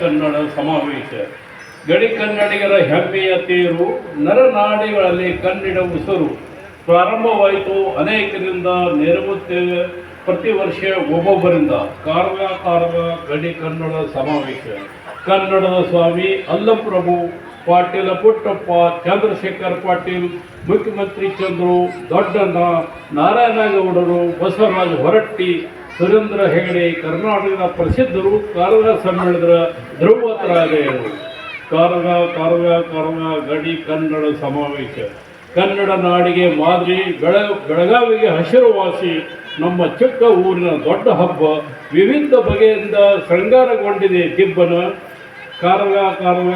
ಕನ್ನಡ ಸಮಾವೇಶ. ಗಡಿ ಕನ್ನಡಿಗರ ಹೆಮ್ಮೆಯ ತೇರು ನರನಾಡಿಗಳಲ್ಲಿ ಕನ್ನಡ ಉಸಿರು. ಪ್ರಾರಂಭವಾಯಿತು ಅನೇಕರಿಂದ ನೆರವುತ್ತೇವೆ ಪ್ರತಿ ವರ್ಷ ಒಬ್ಬೊಬ್ಬರಿಂದ. ಕಾರ್ವ ಗಡಿ ಕನ್ನಡ ಸಮಾವೇಶ. ಕನ್ನಡದ ಸ್ವಾಮಿ ಅಲ್ಲಪ್ರಭು ಪಾಟೀಲ ಪುಟ್ಟಪ್ಪ, ಚಂದ್ರಶೇಖರ್ ಪಾಟೀಲ್, ಮುಖ್ಯಮಂತ್ರಿ ಚಂದ್ರು, ದೊಡ್ಡಣ್ಣ, ನಾರಾಯಣಗೌಡರು, ಬಸವರಾಜ ಹೊರಟ್ಟಿ ಸುರೇಂದ್ರ ಹೆಗಡೆ ಕರ್ನಾಟಕದ ಪ್ರಸಿದ್ಧರು ಕಾರಗ ಸಮ್ಮೇಳನದ ಧ್ರುವತರಾದೆಯರು ಕಾರಗ ಕಾರಗ ಕಾರಗ, ಗಡಿ, ಕನ್ನಡ ಸಮಾವೇಶ. ಕನ್ನಡ ನಾಡಿಗೆ ಮಾದರಿ ಬೆಳ ಬೆಳಗಾವಿಗೆ ಹಸಿರುವಾಸಿ. ನಮ್ಮ ಚಿಕ್ಕ ಊರಿನ ದೊಡ್ಡ ಹಬ್ಬ. ವಿವಿಧ ಬಗೆಯಿಂದ ಶೃಂಗಾರಗೊಂಡಿದೆ ದಿಬ್ಬನ. ಕಾರಗ ಕಾರಗ,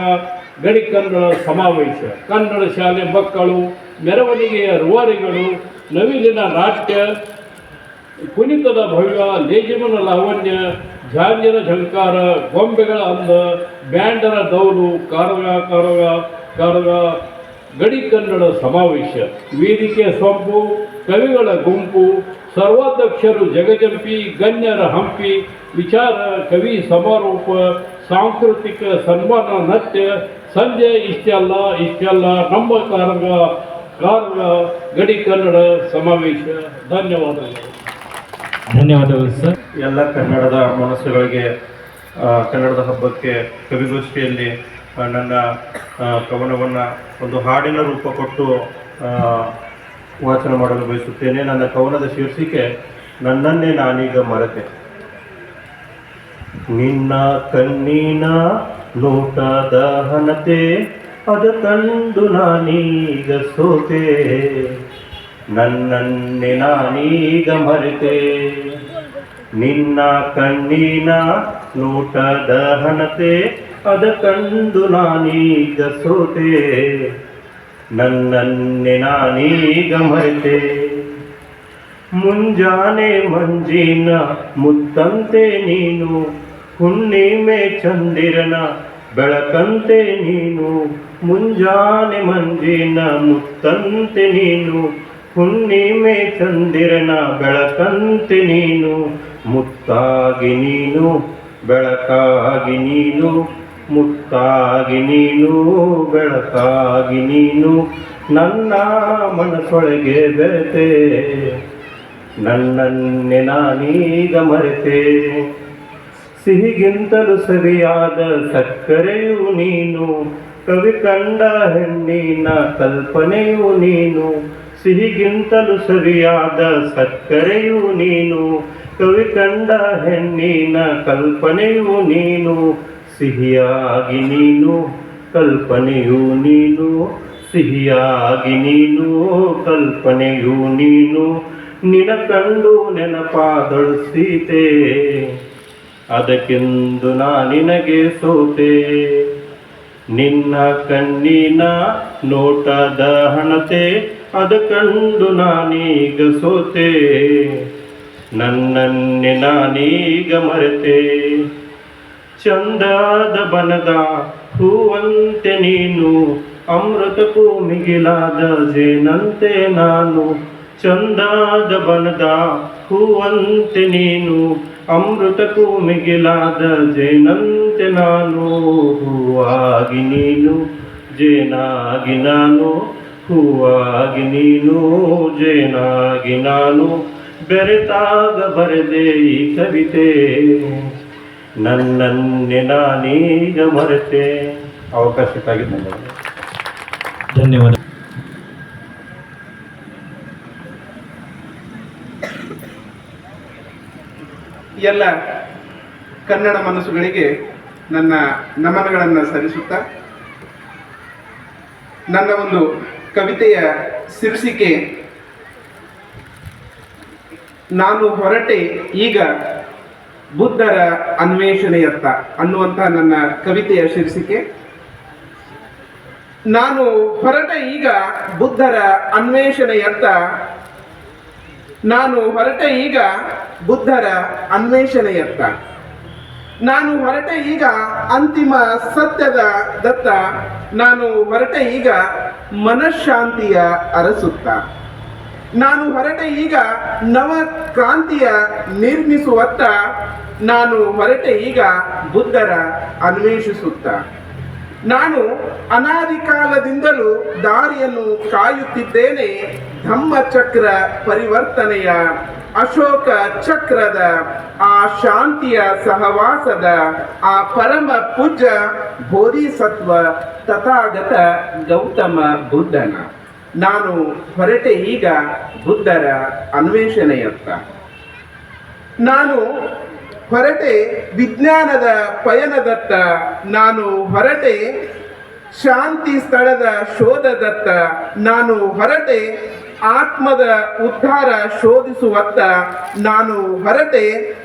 ಗಡಿ, ಕನ್ನಡ ಸಮಾವೇಶ. ಕನ್ನಡ ಶಾಲೆ ಮಕ್ಕಳು, ಮೆರವಣಿಗೆಯ ರುವಾರಿಗಳು, ನವಿಲಿನ ನಾಟ್ಯ ಕುಣಿತದ ಭವ್ಯ ಲೇಜಿಮನ ಲಾವಣ್ಯ ಜಾಂಜನ ಝಂಕಾರ ಗೊಂಬೆಗಳ ಅಂದ, ಬ್ಯಾಂಡರ ದೌಲು, ಕಾರಗ ಕಾರಗ ಕಾರಗ, ಗಡಿ ಕನ್ನಡ ಸಮಾವೇಶ. ವೇದಿಕೆ ಸೊಂಪು, ಕವಿಗಳ ಗುಂಪು, ಸರ್ವಾಧ್ಯಕ್ಷರು ಜಗಜಂಪಿ, ಗಣ್ಯರ ಹಂಪಿ, ವಿಚಾರ, ಕವಿ ಸಮಾರೋಪ, ಸಾಂಸ್ಕೃತಿಕ ಸನ್ಮಾನ, ನತ್ಯ, ಸಂಜೆ ಇಷ್ಟೆಲ್ಲ ಇಷ್ಟೆಲ್ಲ, ನಮ್ಮ ಕಾರಗ ಕಾರಗ, ಗಡಿ ಕನ್ನಡ ಸಮಾವೇಶ. ಧನ್ಯವಾದಗಳು. ಧನ್ಯವಾದಗಳು, ಸರ್. ಎಲ್ಲ ಕನ್ನಡದ ಮನಸ್ಸುಗಳಿಗೆ ಕನ್ನಡದ ಹಬ್ಬಕ್ಕೆ ಕವಿಗೋಷ್ಠಿಯಲ್ಲಿ ನನ್ನ ಕವನವನ್ನು ಒಂದು ಹಾಡಿನ ರೂಪ ಕೊಟ್ಟು ವಾಚನ ಮಾಡಲು ಬಯಸುತ್ತೇನೆ. ನನ್ನ ಕವನದ ಶೀರ್ಷಿಕೆ, ನನ್ನನ್ನೇ ನಾನೀಗ ಮರೆತೆ. ನಿನ್ನ ಕಣ್ಣಿನ ನೋಟದ ಹನತೆ ಅದ ಕಂಡು ನಾನೀಗ ಸೋತೆ. ನನ್ನನ್ನೇ ನಾನೀಗ ಮರೆತೆ. ನಿನ್ನ ಕಣ್ಣಿನ ನೋಟದ ಹಣತೆ, ಅದ ಕಂಡು ನಾನೀಗ ಸೋತೆ ನನ್ನನ್ನೇ ನಾನೀಗ ಮರೆತೆ. ಮುಂಜಾನೆ ಮಂಜಿನ ಮುತ್ತಂತೆ ನೀನು ಹುಣ್ಣಿಮೆ ಚಂದಿರನ ಬೆಳಕಂತೆ ನೀನು, ಮುಂಜಾನೆ ಮಂಜಿನ ಮುತ್ತಂತೆ ನೀನು. ಹುಣ್ಣಿಮೆ ಚಂದಿರನ ಬೆಳಕಂತೆ ನೀನು, ಮುತ್ತಾಗಿ ನೀನು, ಬೆಳಕಾಗಿ ನೀನು, ಮುತ್ತಾಗಿ ನೀನು, ಬೆಳಕಾಗಿ ನೀನು, ನನ್ನ ಮನಸ್ಸೊಳಗೆ ಬೆರೆತೆ. ನನ್ನನ್ನೇ ನಾನೀಗ ಮರೆತೆ. ಸಿಹಿಗಿಂತಲೂ ಸರಿಯಾದ ಸಕ್ಕರೆಯು ನೀನು, ಕವಿ ಕಂಡ ಹೆಣ್ಣಿನ ಕಲ್ಪನೆಯು ನೀನು ಸಿಹಿಗಿಂತಲೂ ಸರಿಯಾದ ಸಕ್ಕರೆಯು ನೀನು, ಕವಿ ಕಂಡ ಹೆಣ್ಣಿನ ಕಲ್ಪನೆಯು ನೀನು, ಸಿಹಿಯಾಗಿ ನೀನು, ಕಲ್ಪನೆಯು ನೀನು, ಸಿಹಿಯಾಗಿ ನೀನು, ಕಲ್ಪನೆಯು ನೀನು ನಿನ ಕಂಡು ನೆನಪಾದಳು ಸೀತೆ, ಅದಕ್ಕೆಂದು ನಾ ನಿನಗೆ ಸೋತೆ. ನಿನ್ನ ಕಣ್ಣಿನ ನೋಟದ ಹಣತೆ ಅದ ಕಂಡು ನಾನೀಗ ಸೋತೆ. ನನ್ನನ್ನೇ ನಾನೀಗ ಮರೆತೆ. ಚಂದಾದ ಬನದ ಹೂವಂತೆ ನೀನು, ಅಮೃತ ಭೂಮಿಗಿಲಾದ ಜೇನಂತೆ ನಾನು. ಚಂದಾದ ಬನದ ಹೂವಂತೆ ನೀನು, ಅಮೃತ ಭೂಮಿಗಿಲಾದ ಜೇನಂತೆ ನಾನು. ಹೂವಾಗಿ ನೀನು, ಜೇನಾಗಿ ನಾನು. ಹೂವಾಗಿ ನೀನು ಜೇನಾಗಿ ನಾನು ಬೆರೆತಾಗ ಬರೆದೆ ಈ ಕವಿತೆ. ನನ್ನನ್ನೇ ನಾನೀಗ ಮರೆತೆ. ಅವಕಾಶಕ್ಕಾಗಿ ಧನ್ಯವಾದ. ಧನ್ಯವಾದ ಎಲ್ಲ ಕನ್ನಡ ಮನಸ್ಸುಗಳಿಗೆ ನನ್ನ ನಮನಗಳನ್ನು ಸಲ್ಲಿಸುತ್ತಾ ನನ್ನ ಒಂದು ಕವಿತೆಯ ಶೀರ್ಷಿಕೆ, ನಾನು ಹೊರಟೆ ಈಗ ಬುದ್ಧರ ಅನ್ವೇಷಣೆಯತ್ತ ಅನ್ನುವಂಥ ನನ್ನ ಕವಿತೆಯ ಶೀರ್ಷಿಕೆ. ನಾನು ಹೊರಟ ಈಗ ಬುದ್ಧರ ಅನ್ವೇಷಣೆಯತ್ತ, ನಾನು ಹೊರಟ ಈಗ ಬುದ್ಧರ ಅನ್ವೇಷಣೆಯತ್ತ. ನಾನು ಹೊರಟೆ ಈಗ ಅಂತಿಮ ಸತ್ಯದ ದತ್ತ. ನಾನು ಹೊರಟೆ ಈಗ ಮನಃಶಾಂತಿಯ ಅರಸುತ್ತ. ನಾನು ಹೊರಟೆ ಈಗ ನವ ಕ್ರಾಂತಿಯ ನಿರ್ಮಿಸುವತ್ತ. ನಾನು ಹೊರಟೆ ಈಗ ಬುದ್ಧರ ಅನ್ವೇಷಿಸುತ್ತ. ನಾನು ಅನಾದಿ ಕಾಲದಿಂದಲೂ ದಾರಿಯನ್ನು ಕಾಯುತ್ತಿದ್ದೇನೆ ಧಮ್ಮಚಕ್ರ ಪರಿವರ್ತನೆಯ, ಅಶೋಕ ಚಕ್ರದ, ಆ ಶಾಂತಿಯ ಸಹವಾಸದ, ಆ ಪರಮ ಪೂಜ್ಯ ಬೋಧಿಸತ್ವ ತಥಾಗತ ಗೌತಮ ಬುದ್ಧನ. ನಾನು ಹೊರಟೆ ಈಗ ಬುದ್ಧರ ಅನ್ವೇಷಣೆಯತ್ತ. ನಾನು ಹೊರಟೆ ವಿಜ್ಞಾನದ ಪಯಣದತ್ತ ನಾನು ಹೊರಟೆ ಶಾಂತಿ ಸ್ಥಳದ ಶೋಧದತ್ತ, ನಾನು ಹೊರಟೆ ಆತ್ಮದ ಉದ್ಧಾರ ಶೋಧಿಸುವತ್ತ, ನಾನು ಹೊರಟೆ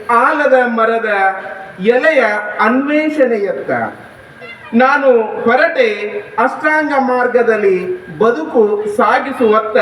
ಆಲದ ಮರದ ಎಲೆಯ ಅನ್ವೇಷಣೆಯತ್ತ. ನಾನು ಹೊರಟೆ ಅಷ್ಟಾಂಗ ಮಾರ್ಗದಲ್ಲಿ ಬದುಕು ಸಾಗಿಸುವತ್ತ.